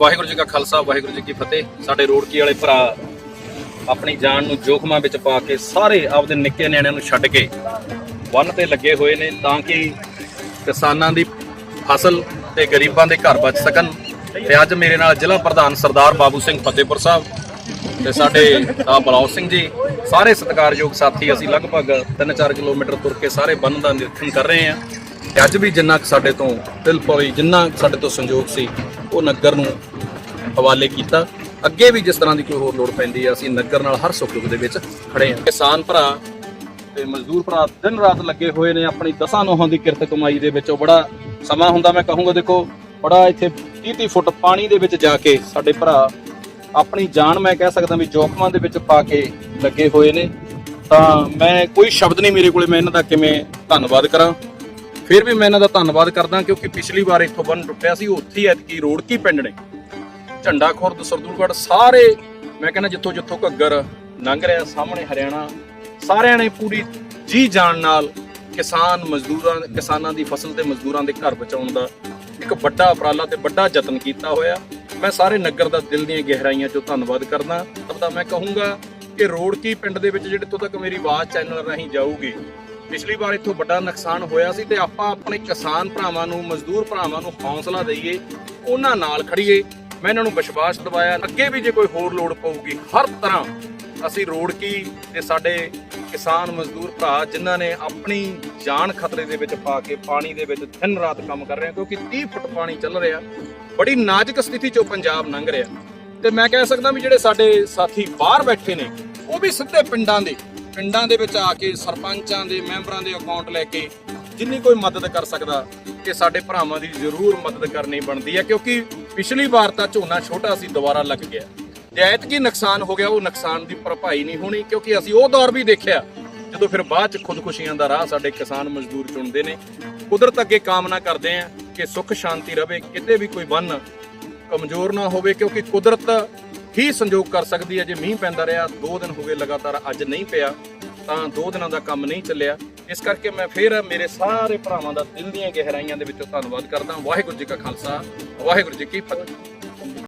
ਵਾਹਿਗੁਰੂ ਜੀ ਕਾ ਖਾਲਸਾ, ਵਾਹਿਗੁਰੂ ਜੀ ਕੀ ਫਤਿਹ। ਸਾਡੇ ਰੋੜਕੀ ਵਾਲੇ ਭਰਾ ਆਪਣੀ ਜਾਨ ਨੂੰ ਜੋਖਮਾਂ ਵਿੱਚ ਪਾ ਕੇ ਸਾਰੇ ਆਪਦੇ ਨਿੱਕੇ ਨਿਆਣਿਆਂ ਨੂੰ ਛੱਡ ਕੇ ਬੰਨ ਤੇ ਲੱਗੇ ਹੋਏ ਨੇ ਤਾਂ ਕਿ ਕਿਸਾਨਾਂ ਦੀ ਫਸਲ ਤੇ ਗਰੀਬਾਂ ਦੇ ਘਰ ਬਚ ਸਕਣ। ਤੇ ਅੱਜ ਮੇਰੇ ਨਾਲ ਜ਼ਿਲ੍ਹਾ ਪ੍ਰਧਾਨ ਸਰਦਾਰ ਬਾਬੂ ਸਿੰਘ ਫਤਿਹਪੁਰ ਸਾਹਿਬ ਤੇ ਸਾਡੇ ਆ ਬਲੌਰ ਸਿੰਘ ਜੀ। ਸਾਰੇ ਸਤਿਕਾਰਯੋਗ ਸਾਥੀ ਅਸੀਂ ਲਗਭਗ 3-4 ਕਿਲੋਮੀਟਰ ਤੁਰ ਕੇ ਸਾਰੇ ਬੰਨ ਦਾ ਨਿਰੀਖਣ ਕਰ ਰਹੇ ਹਾਂ। ਤੇ ਅੱਜ ਵੀ ਜਿੰਨਾ ਕੁ ਸਾਡੇ ਤੋਂ ਦਿਲ ਪਈ ਜਿੰਨਾ ਕੁ ਸਾਡੇ ਤੋਂ ਸੰਯੋਗ ਸੀ ਉਹ ਨਗਰ ਨੂੰ ਹਵਾਲੇ ਕੀਤਾ। ਅੱਗੇ ਵੀ ਜਿਸ ਤਰ੍ਹਾਂ ਦੀ ਕੋਈ ਹੋਰ ਲੋੜ ਪੈਂਦੀ ਹੈ ਅਸੀਂ ਨਗਰ ਨਾਲ ਹਰ ਸੁੱਖ ਦੁੱਖ ਦੇ ਵਿੱਚ ਖੜੇ ਹਾਂ ਕਿਸਾਨ ਭਰਾ ਤੇ ਮਜ਼ਦੂਰ ਭਰਾ ਦਿਨ ਰਾਤ ਲੱਗੇ ਹੋਏ ਨੇ ਆਪਣੀ ਦਸਾਂ ਨੋਹਾਂ ਦੀ ਕਿਰਤ ਕਮਾਈ ਦੇ ਵਿੱਚ। ਉਹ ਬੜਾ ਸਮਾਂ ਹੁੰਦਾ, ਮੈਂ ਕਹੂੰਗਾ ਦੇਖੋ, ਬੜਾ ਇੱਥੇ 30 30 ਫੁੱਟ ਪਾਣੀ ਦੇ ਵਿੱਚ ਜਾ ਕੇ ਸਾਡੇ ਭਰਾ ਆਪਣੀ ਜਾਨ ਮੈਂ ਕਹਿ ਸਕਦਾ ਵੀ ਜੋਖਮਾਂ ਦੇ ਵਿੱਚ ਪਾ ਕੇ ਲੱਗੇ ਹੋਏ ਨੇ। ਤਾਂ ਮੈਂ ਕੋਈ ਸ਼ਬਦ ਨਹੀਂ ਮੇਰੇ ਕੋਲੇ, ਮੈਂ ਇਹਨਾਂ ਦਾ ਕਿਵੇਂ ਧੰਨਵਾਦ ਕਰਾਂ। ਫਿਰ ਵੀ ਮੈਂ ਇਹਨਾਂ ਦਾ ਧੰਨਵਾਦ ਕਰਦਾ ਕਿਉਂਕਿ ਪਿਛਲੀ ਵਾਰ ਇੱਥੋਂ ਬੰਨ ਟੁੱਟਿਆ ਸੀ, ਉੱਥੇ ਹੀ ਐਤਕੀ ਰੋੜਕੀ ਪਿੰਡ ਨੇ। ਝੰਡਾ ਖੁਰਦ ਸਰਦੂਲਗੜ੍ਹ ਸਾਰੇ, ਮੈਂ ਕਹਿੰਦਾ ਜਿੱਥੋਂ ਜਿੱਥੋਂ ਘੱਗਰ ਲੰਘ ਰਿਹਾ ਸਾਹਮਣੇ ਹਰਿਆਣਾ, ਸਾਰਿਆਂ ਨੇ ਪੂਰੀ ਜੀ ਜਾਨ ਨਾਲ ਕਿਸਾਨ ਮਜ਼ਦੂਰਾਂ, ਕਿਸਾਨਾਂ ਦੀ ਫਸਲ ਤੇ ਮਜ਼ਦੂਰਾਂ ਦੇ ਘਰ ਬਚਾਉਣ ਦਾ ਇੱਕ ਵੱਡਾ ਉਪਰਾਲਾ ਤੇ ਵੱਡਾ ਯਤਨ ਕੀਤਾ ਹੋਇਆ। ਮੈਂ ਸਾਰੇ ਨਗਰ ਦਾ ਦਿਲ ਦੀਆਂ ਗਹਿਰਾਈਆਂ ਚੋਂ ਧੰਨਵਾਦ ਕਰਦਾ। ਤਾਂ ਮੈਂ ਕਹੂੰਗਾ ਕਿ ਰੋੜਕੀ ਪਿੰਡ ਦੇ ਵਿੱਚ, ਜਿਹੜੇ ਤੋਂ ਤੱਕ ਮੇਰੀ ਆਵਾਜ਼ ਚੈਨਲ ਰਾਹੀਂ ਜਾਊਗੀ ਪਿਛਲੀ ਵਾਰ ਇੱਥੋਂ ਵੱਡਾ ਨੁਕਸਾਨ ਹੋਇਆ ਸੀ ਤੇ ਆਪਾਂ ਆਪਣੇ ਕਿਸਾਨ ਭਰਾਵਾਂ ਨੂੰ, ਮਜ਼ਦੂਰ ਭਰਾਵਾਂ ਨੂੰ ਹੌਸਲਾ ਦਈਏ, ਉਹਨਾਂ ਨਾਲ ਖੜੀਏ ਮੈਂ ਇਹਨਾਂ ਨੂੰ ਵਿਸ਼ਵਾਸ ਦਿਵਾਇਆ, ਅੱਗੇ ਵੀ ਜੇ ਕੋਈ ਹੋਰ ਲੋੜ ਪਊਗੀ, ਹਰ ਤਰ੍ਹਾਂ ਅਸੀਂ ਰੋੜਕੀ ਤੇ ਸਾਡੇ ਕਿਸਾਨ, ਮਜ਼ਦੂਰ ਭਰਾ ਜਿਨ੍ਹਾਂ ਨੇ ਆਪਣੀ ਜਾਨ ਖਤਰੇ ਦੇ ਵਿੱਚ ਪਾ ਕੇ ਪਾਣੀ ਦੇ ਵਿੱਚ ਦਿਨ ਰਾਤ ਕੰਮ ਕਰ ਰਹੇ ਆ, ਕਿਉਂਕਿ 30 ਫੁੱਟ ਪਾਣੀ ਚੱਲ ਰਿਹਾ, ਬੜੀ ਨਾਜ਼ੁਕ ਸਥਿਤੀ ਚੋਂ ਪੰਜਾਬ ਲੰਘ ਰਿਹਾ। ਤੇ ਮੈਂ ਕਹਿ ਸਕਦਾ ਵੀ ਜਿਹੜੇ ਸਾਡੇ ਸਾਥੀ ਬਾਹਰ ਬੈਠੇ ਨੇ, ਉਹ ਵੀ ਸਿੱਧੇ ਪਿੰਡਾਂ ਦੇ ਪਿੰਡਾਂ ਦੇ ਵਿੱਚ ਆ ਕੇ ਸਰਪੰਚਾਂ ਦੇ ਮੈਂਬਰਾਂ ਦੇ ਅਕਾਊਂਟ ਲੈ ਕੇ ਜਿੰਨੀ ਕੋਈ ਮਦਦ ਕਰ ਸਕਦਾ ਕਿ ਸਾਡੇ ਭਰਾਵਾਂ ਦੀ ਜ਼ਰੂਰ ਮਦਦ ਕਰਨੀ ਬਣਦੀ ਹੈ, ਕਿਉਂਕਿ ਪਿਛਲੀ ਵਾਰ ਤਾਂ ਝੋਨਾ ਛੋਟਾ ਸੀ, ਦੁਬਾਰਾ ਲੱਗ ਗਿਆ। ਜੇ ਐਤਕੀ ਨੁਕਸਾਨ ਹੋ ਗਿਆ, ਉਹ ਨੁਕਸਾਨ ਦੀ ਭਰਪਾਈ ਨਹੀਂ ਹੋਣੀ, ਕਿਉਂਕਿ ਅਸੀਂ ਉਹ ਦੌਰ ਵੀ ਦੇਖਿਆ, ਜਦੋਂ ਫਿਰ ਬਾਅਦ ਚ ਖੁਦਕੁਸ਼ੀਆਂ ਦਾ ਰਾਹ ਸਾਡੇ ਕਿਸਾਨ ਮਜ਼ਦੂਰ ਚੁਣਦੇ ਨੇ। ਕੁਦਰਤ ਅੱਗੇ ਕਾਮਨਾ ਕਰਦੇ ਆ ਕਿ ਸੁੱਖ ਸ਼ਾਂਤੀ ਰਵੇ, ਕਿਤੇ ਵੀ ਕੋਈ ਬੰਨ ਕਮਜ਼ੋਰ ਨਾ ਹੋਵੇ, ਕਿਉਂਕਿ ਕੁਦਰਤ ਹੀ ਸੰਯੋਗ ਕਰ ਸਕਦੀ ਹੈ? ਜੇ ਮੀਂਹ ਪੈਂਦਾ ਰਿਹਾ 2 ਦਿਨ ਹੋ ਗਏ ਲਗਾਤਾਰ ਅੱਜ ਨਹੀਂ ਪਿਆ, ਤਾਂ 2 ਦਿਨਾਂ ਦਾ ਕੰਮ ਨਹੀਂ ਚੱਲਿਆ। ਇਸ ਕਰਕੇ ਮੈਂ ਫਿਰ ਮੇਰੇ ਸਾਰੇ ਭਰਾਵਾਂ ਦਾ ਦਿਲ ਦੀਆਂ ਗਹਿਰਾਈਆਂ ਦੇ ਵਿੱਚੋਂ ਧੰਨਵਾਦ ਕਰਦਾ ਵਾਹਿਗੁਰੂ ਜੀ ਕਾ ਖਾਲਸਾ, ਵਾਹਿਗੁਰੂ ਜੀ ਕੀ ਫਤਿਹ।